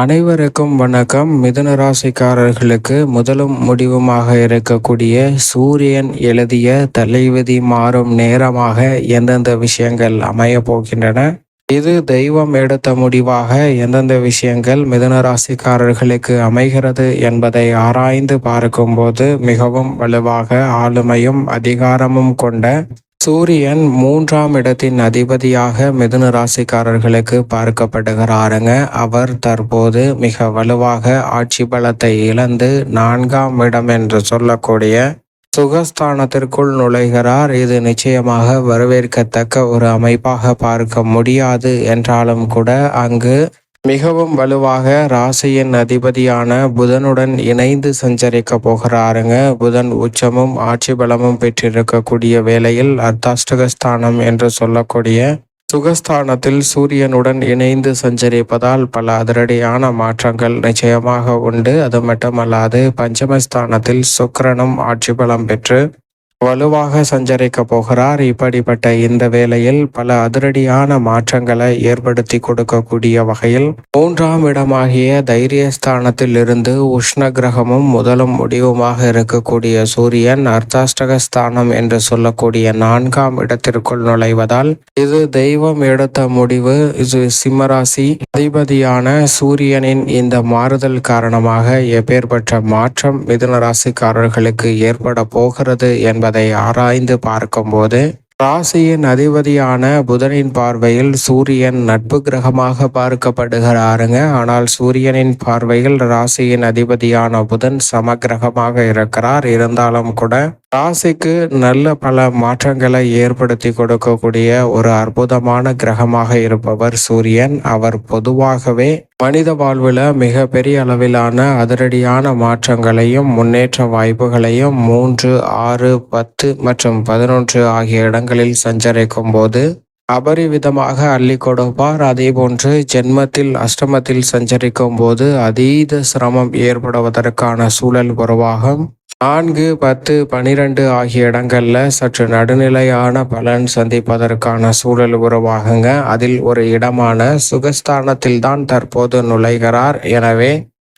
அனைவருக்கும் வணக்கம். மிதுன ராசிக்காரர்களுக்கு முதலும் முடிவுமாக இருக்கக்கூடிய சூரியன் எழுதிய தலைவிதி மாறும் நேரமாக எந்தெந்த விஷயங்கள் அமைய போகின்றன? இது தெய்வம் எடுத்த முடிவாக எந்தெந்த விஷயங்கள் மிதுன ராசிக்காரர்களுக்கு அமைகிறது என்பதை ஆராய்ந்து பார்க்கும்போது மிகவும் வலுவாக ஆளுமையும் அதிகாரமும் கொண்ட சூரியன் மூன்றாம் இடத்தின் அதிபதியாக மிதுன ராசிக்காரர்களுக்கு பார்க்கப்படுகிறாருங்க. அவர் தற்போது மிக வலுவாக ஆட்சி பலத்தை இழந்து நான்காம் இடம் என்று சொல்லக்கூடிய சுகஸ்தானத்திற்குள் நுழைகிறார். இது நிச்சயமாக வரவேற்கத்தக்க ஒரு அமைப்பாக பார்க்க முடியாது. என்றாலும் கூட அங்கு மிகவும் வலுவாக ராசியின் அதிபதியான புதனுடன் இணைந்து சஞ்சரிக்க போகிறாருங்க. புதன் உச்சமும் ஆட்சி பலமும் பெற்றிருக்கக்கூடிய வேளையில் அர்த்தாஷ்டகஸ்தானம் என்று சொல்லக்கூடிய சுகஸ்தானத்தில் சூரியனுடன் இணைந்து சஞ்சரிப்பதால் பல அதிரடியான மாற்றங்கள் நிச்சயமாக உண்டு. அது மட்டுமல்லாது பஞ்சமஸ்தானத்தில் சுக்கிரனும் ஆட்சி பலம் பெற்று வலுவாக சஞ்சரிக்க போகிறார். இப்படிப்பட்ட இந்த வேளையில் பல அதிரடியான மாற்றங்களை ஏற்படுத்தி கொடுக்கக்கூடிய வகையில் மூன்றாம் இடமாகிய தைரியஸ்தானத்தில் இருந்து உஷ்ண கிரகமும் முதலும் முடிவுமாக இருக்கக்கூடிய சூரியன் அர்த்தாஷ்டகஸ்தானம் என்று சொல்லக்கூடிய நான்காம் இடத்திற்குள் நுழைவதால் இது தெய்வம் எடுத்த முடிவு. இது சிம்மராசி அதிபதியான சூரியனின் இந்த மாறுதல் காரணமாக எப்பேற்பட்ட மாற்றம் மிதுன ராசிக்காரர்களுக்கு ஏற்பட போகிறது என்பது என்பதை ஆராய்ந்து பார்க்கும்போது ராசியின் அதிபதியான புதனின் பார்வையில் சூரியன் நட்பு கிரகமாக பார்க்கப்படுகிறாருங்க. ஆனால் சூரியனின் பார்வையில் ராசியின் அதிபதியான புதன் சமகிரகமாக இருக்கிறார். இருந்தாலும் கூட ராசிக்கு நல்ல பல மாற்றங்களை ஏற்படுத்தி கொடுக்கக்கூடிய ஒரு அற்புதமான கிரகமாக இருப்பவர் சூரியன். அவர் பொதுவாகவே மனித வாழ்வில் மிக பெரிய அளவிலான அதிரடியான மாற்றங்களையும் முன்னேற்ற வாய்ப்புகளையும் மூன்று ஆறு பத்து மற்றும் பதினொன்று ஆகிய இடங்களில் சஞ்சரிக்கும் போது அபரிவிதமாக அள்ளி கொடுப்பார். அதே போன்று ஜென்மத்தில் அஷ்டமத்தில் சஞ்சரிக்கும் போது அதீத சிரமம் ஏற்படுவதற்கான சூழல் உருவாகும். நான்கு பத்து பனிரெண்டு ஆகிய இடங்களில் சற்று நடுநிலையான பலன் சந்திப்பதற்கான சூழல் உருவாகுங்க. அதில் ஒரு இடமான சுகஸ்தானத்தில் தான் தற்போது நுழைகிறார். எனவே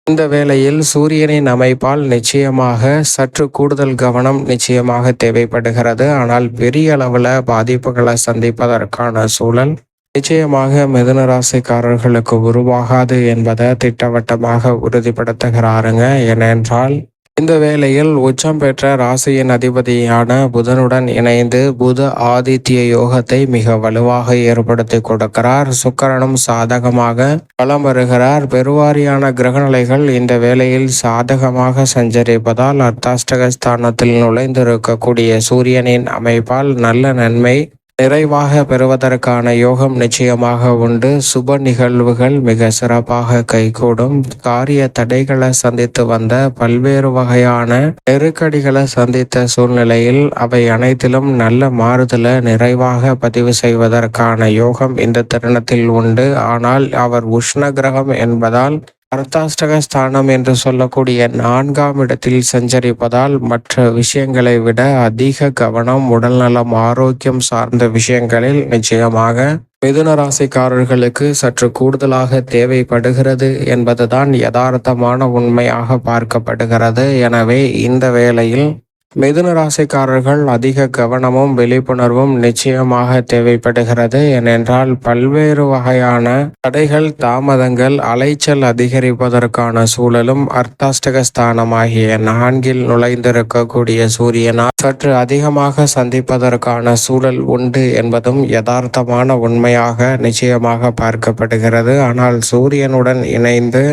இந்த வேளையில் சூரியனின் அமைப்பால் நிச்சயமாக சற்று கூடுதல் கவனம் நிச்சயமாக தேவைப்படுகிறது. ஆனால் பெரிய அளவில் பாதிப்புகளை சந்திப்பதற்கான சூழல் நிச்சயமாக மிதுன ராசிக்காரர்களுக்கு உருவாகாது என்பதை திட்டவட்டமாக உறுதிப்படுத்துகிறாருங்க. ஏனென்றால் இந்த வேளையில் உச்சம் பெற்ற ராசியின் அதிபதியான புதனுடன் இணைந்து புத ஆதித்ய யோகத்தை மிக வலுவாக ஏற்படுத்தி கொடுக்கிறார். சுக்கரனும் சாதகமாக பலம் வருகிறார். பெருவாரியான கிரகநிலைகள் இந்த வேளையில் சாதகமாக சஞ்சரிப்பதால் அர்த்தாஷ்டகஸ்தானத்தில் நுழைந்திருக்கக்கூடிய சூரியனின் அமைப்பால் நல்ல நன்மை நிறைவாக பெறுவதற்கான யோகம் நிச்சயமாக உண்டு. சுப நிகழ்வுகள் மிக சிறப்பாக கைகூடும். காரிய தடைகளை சந்தித்து வந்த பல்வேறு வகையான நெருக்கடிகளை சந்தித்த சூழ்நிலையில் அவை அனைத்திலும் நல்ல மாறுதலை நிறைவாக பதிவு செய்வதற்கான யோகம் இந்த தருணத்தில் உண்டு. ஆனால் அவர் உஷ்ண கிரகம் என்பதால் அர்த்தாஷ்டக ஸ்தானம் என்று சொல்லக்கூடிய நான்காம் இடத்தில் சஞ்சரிப்பதால் மற்ற விஷயங்களை விட அதிக கவனம் உடல்நலம் ஆரோக்கியம் சார்ந்த விஷயங்களில் நிச்சயமாக மிதுன ராசிக்காரர்களுக்கு சற்று கூடுதலாக தேவைப்படுகிறது என்பதுதான் யதார்த்தமான உண்மையாக பார்க்கப்படுகிறது. எனவே இந்த வேளையில் மிதுன ராசிக்காரர்கள் அதிக கவனமும் விழிப்புணர்வும் நிச்சயமாக தேவைப்படுகிறது. ஏனென்றால் பல்வேறு வகையான தடைகள் தாமதங்கள் அலைச்சல் அதிகரிப்பதற்கான சூழலும் அர்த்தாஷ்டகஸ்தானமாகிய நான்கில் நுழைந்திருக்கக்கூடிய சூரியனால் சற்று அதிகமாக சந்திப்பதற்கான சூழல் உண்டு என்பதும் யதார்த்தமான உண்மையாக நிச்சயமாக பார்க்கப்படுகிறது. ஆனால் சூரியனுடன் இணைந்து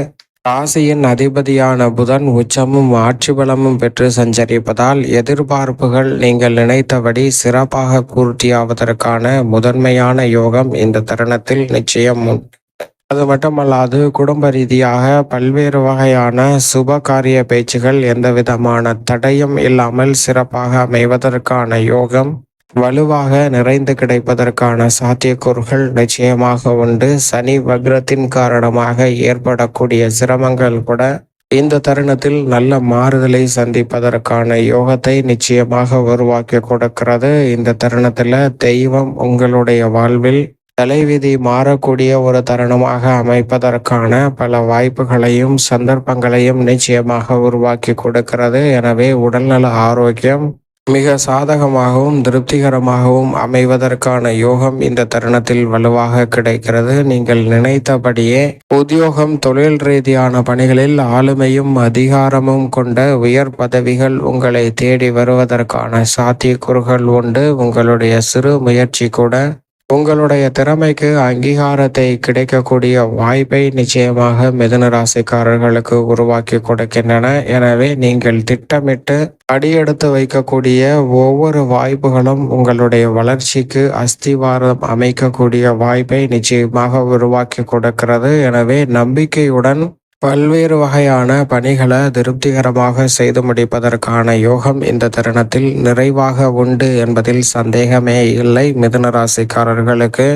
ராசியின் அதிபதியான புதன் உச்சமும் ஆட்சி பலமும் பெற்று சஞ்சரிப்பதால் எதிர்பார்ப்புகள் நீங்கள் நினைத்தபடி சிறப்பாக பூர்த்தியாவதற்கான முதன்மையான யோகம் இந்த தருணத்தில் நிச்சயம் அது மட்டுமல்லாது குடும்ப ரீதியாக பல்வேறு வகையான சுப காரிய பேச்சுகள் எந்த விதமான தடையும் இல்லாமல் சிறப்பாக அமைவதற்கான யோகம் வலுவாக நிறைந்து கிடைப்பதற்கான சாத்தியக்கூறுகள் நிச்சயமாக உண்டு. சனி வக்ரத்தின் காரணமாக ஏற்படக்கூடிய சிரமங்கள் கூட இந்த தருணத்தில் நல்ல மாறுதலை சந்திப்பதற்கான யோகத்தை நிச்சயமாக உருவாக்கி கொடுக்கிறது. இந்த தருணத்தில் தெய்வம் உங்களுடைய வாழ்வில் தலைவிதி மாறக்கூடிய ஒரு தருணமாக அமைப்பதற்கான பல வாய்ப்புகளையும் சந்தர்ப்பங்களையும் நிச்சயமாக உருவாக்கி கொடுக்கிறது. எனவே உடல்நல ஆரோக்கியம் மிக சாதகமாகவும் திருப்திகரமாகவும் அமைவதற்கான யோகம் இந்த தருணத்தில் வலுவாக கிடைக்கிறது. நீங்கள் நினைத்தபடியே உத்தியோகம் தொழில் ரீதியான பணிகளில் ஆளுமையும் அதிகாரமும் கொண்ட உயர் பதவிகள் உங்களை தேடி வருவதற்கான சாத்தியக்கூறுகள் உண்டு. உங்களுடைய சிறு முயற்சி கூட உங்களுடைய திறமைக்கு அங்கீகாரத்தை கிடைக்கக்கூடிய வாய்ப்பை நிச்சயமாக மிதுன ராசிக்காரர்களுக்கு உருவாக்கி கொடுக்கின்றன. எனவே நீங்கள் திட்டமிட்டு அடியெடுத்து வைக்கக்கூடிய ஒவ்வொரு வாய்ப்புகளும் உங்களுடைய வளர்ச்சிக்கு அஸ்திவாரம் அமைக்கக்கூடிய வாய்ப்பை நிச்சயமாக உருவாக்கி கொடுக்கிறது. எனவே நம்பிக்கையுடன் பல்வேறு வகையான பணிகளை திருப்திகரமாக செய்து முடிப்பதற்கான யோகம் இந்த தருணத்தில் நிறைவாக உண்டு என்பதில் சந்தேகமே இல்லை. மிதுன ராசிக்காரர்களுக்கு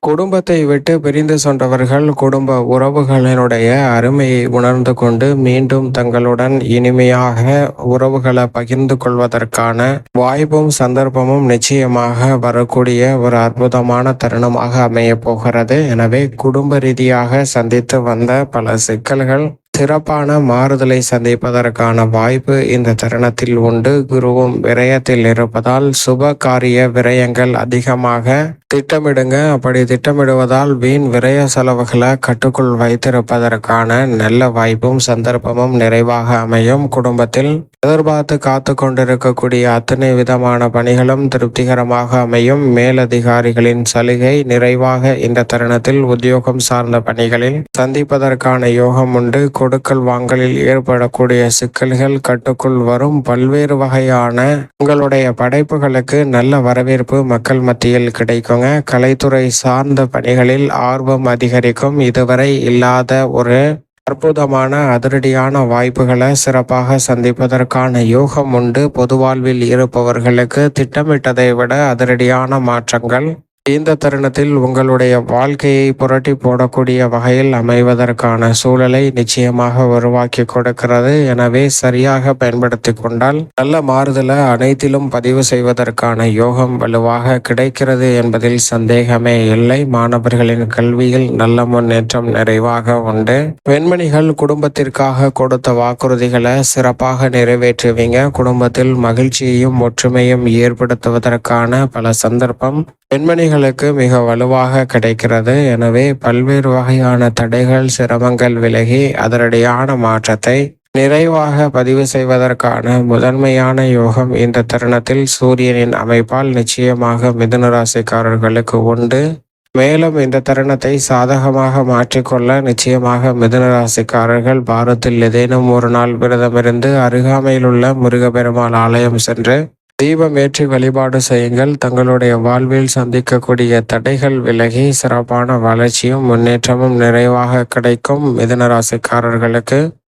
குடும்பத்தை விட்டு பிரிந்து சென்றவர்கள் குடும்ப உறவுகளினுடைய அருமையை உணர்ந்து கொண்டு மீண்டும் தங்களுடன் இனிமையாக உறவுகளை பகிர்ந்து கொள்வதற்கான வாய்ப்பும் சந்தர்ப்பமும் நிச்சயமாக வரக்கூடிய ஒரு அற்புதமான தருணமாக அமைய போகிறது. எனவே குடும்ப ரீதியாக சந்தித்து வந்த பல சிக்கல்கள் சிறப்பான மாறுதலை சந்திப்பதற்கான வாய்ப்பு இந்த தருணத்தில் உண்டு. குருவும் விரயத்தில் இருப்பதால் சுப காரிய விரயங்கள் அதிகமாக திட்டமிடுங்க. அப்படி திட்டமிடுவதால் வீண் விரய செலவுகளை கட்டுக்குள் வைத்திருப்பதற்கான நல்ல வாய்ப்பும் சந்தர்ப்பமும் நிறைவாக அமையும். குடும்பத்தில் எதிர்பார்த்து காத்து கொண்டிருக்கக்கூடிய அத்தனை விதமான பணிகளும் திருப்திகரமாக அமையும். மேலதிகாரிகளின் சலுகை நிறைவாக இந்த தருணத்தில் உத்தியோகம் சார்ந்த பணிகளில் சந்திப்பதற்கான யோகம் உண்டு. கொடுக்கல் வாங்கலில் ஏற்படக்கூடிய சிக்கல்கள் கட்டுக்குள் வரும். பல்வேறு வகையான உங்களுடைய படைப்புகளுக்கு நல்ல வரவேற்பு மக்கள் மத்தியில் கிடைக்குங்க. கலைத்துறை சார்ந்த பணிகளில் ஆர்வம் அதிகரிக்கும். இதுவரை இல்லாத ஒரு அற்புதமான அதிரடியான வாய்ப்புகளை சிறப்பாக சந்திப்பதற்கான யோகம் உண்டு. பொது வாழ்வில் இருப்பவர்களுக்கு திட்டமிட்டதை விட அதிரடியான மாற்றங்கள் இந்த தருணத்தில் உங்களுடைய வாழ்க்கையை புரட்டி போடக்கூடிய வகையில் அமைவதற்கான சூழலை நிச்சயமாக உருவாக்கி கொடுக்கிறது. எனவே சரியாக பயன்படுத்தி கொண்டால் நல்ல மாறுதலை அனைத்திலும் பதிவு செய்வதற்கான யோகம் வலுவாக கிடைக்கிறது என்பதில் சந்தேகமே இல்லை. மாணவர்களின் கல்வியில் நல்ல முன்னேற்றம் நிறைவாக உண்டு. பெண்மணிகள் குடும்பத்திற்காக கொடுத்த வாக்குறுதிகளை சிறப்பாக நிறைவேற்றுவீங்க. குடும்பத்தில் மகிழ்ச்சியையும் ஒற்றுமையும் ஏற்படுத்துவதற்கான பல சந்தர்ப்பம். பெண்மணிகளுக்கு மிக வலுவாக கிடைக்கிறது. எனவே பல்வேறு வகையான தடைகள் சிரமங்கள் விலகி அதனடியான மாற்றத்தை நிறைவாக பதிவு செய்வதற்கான முதன்மையான யோகம் இந்த தருணத்தில் சூரியனின் அமைப்பால் நிச்சயமாக மிதுன ராசிக்காரர்களுக்கு உண்டு. மேலும் இந்த தருணத்தை சாதகமாக மாற்றிக்கொள்ள நிச்சயமாக மிதுன ராசிக்காரர்கள் பாரத்தில் ஏதேனும் ஒரு நாள் விரதமிருந்து அருகாமையில் உள்ள முருகப்பெருமாள் ஆலயம் சென்று தீபம் ஏற்றி வழிபாடு செய்யுங்கள். தங்களுடைய வாழ்வில் சந்திக்கக்கூடிய தடைகள் விலகி சிறப்பான வளர்ச்சியும் முன்னேற்றமும் நிறைவாக கிடைக்கும் மிதனராசிக்காரர்களுக்கு.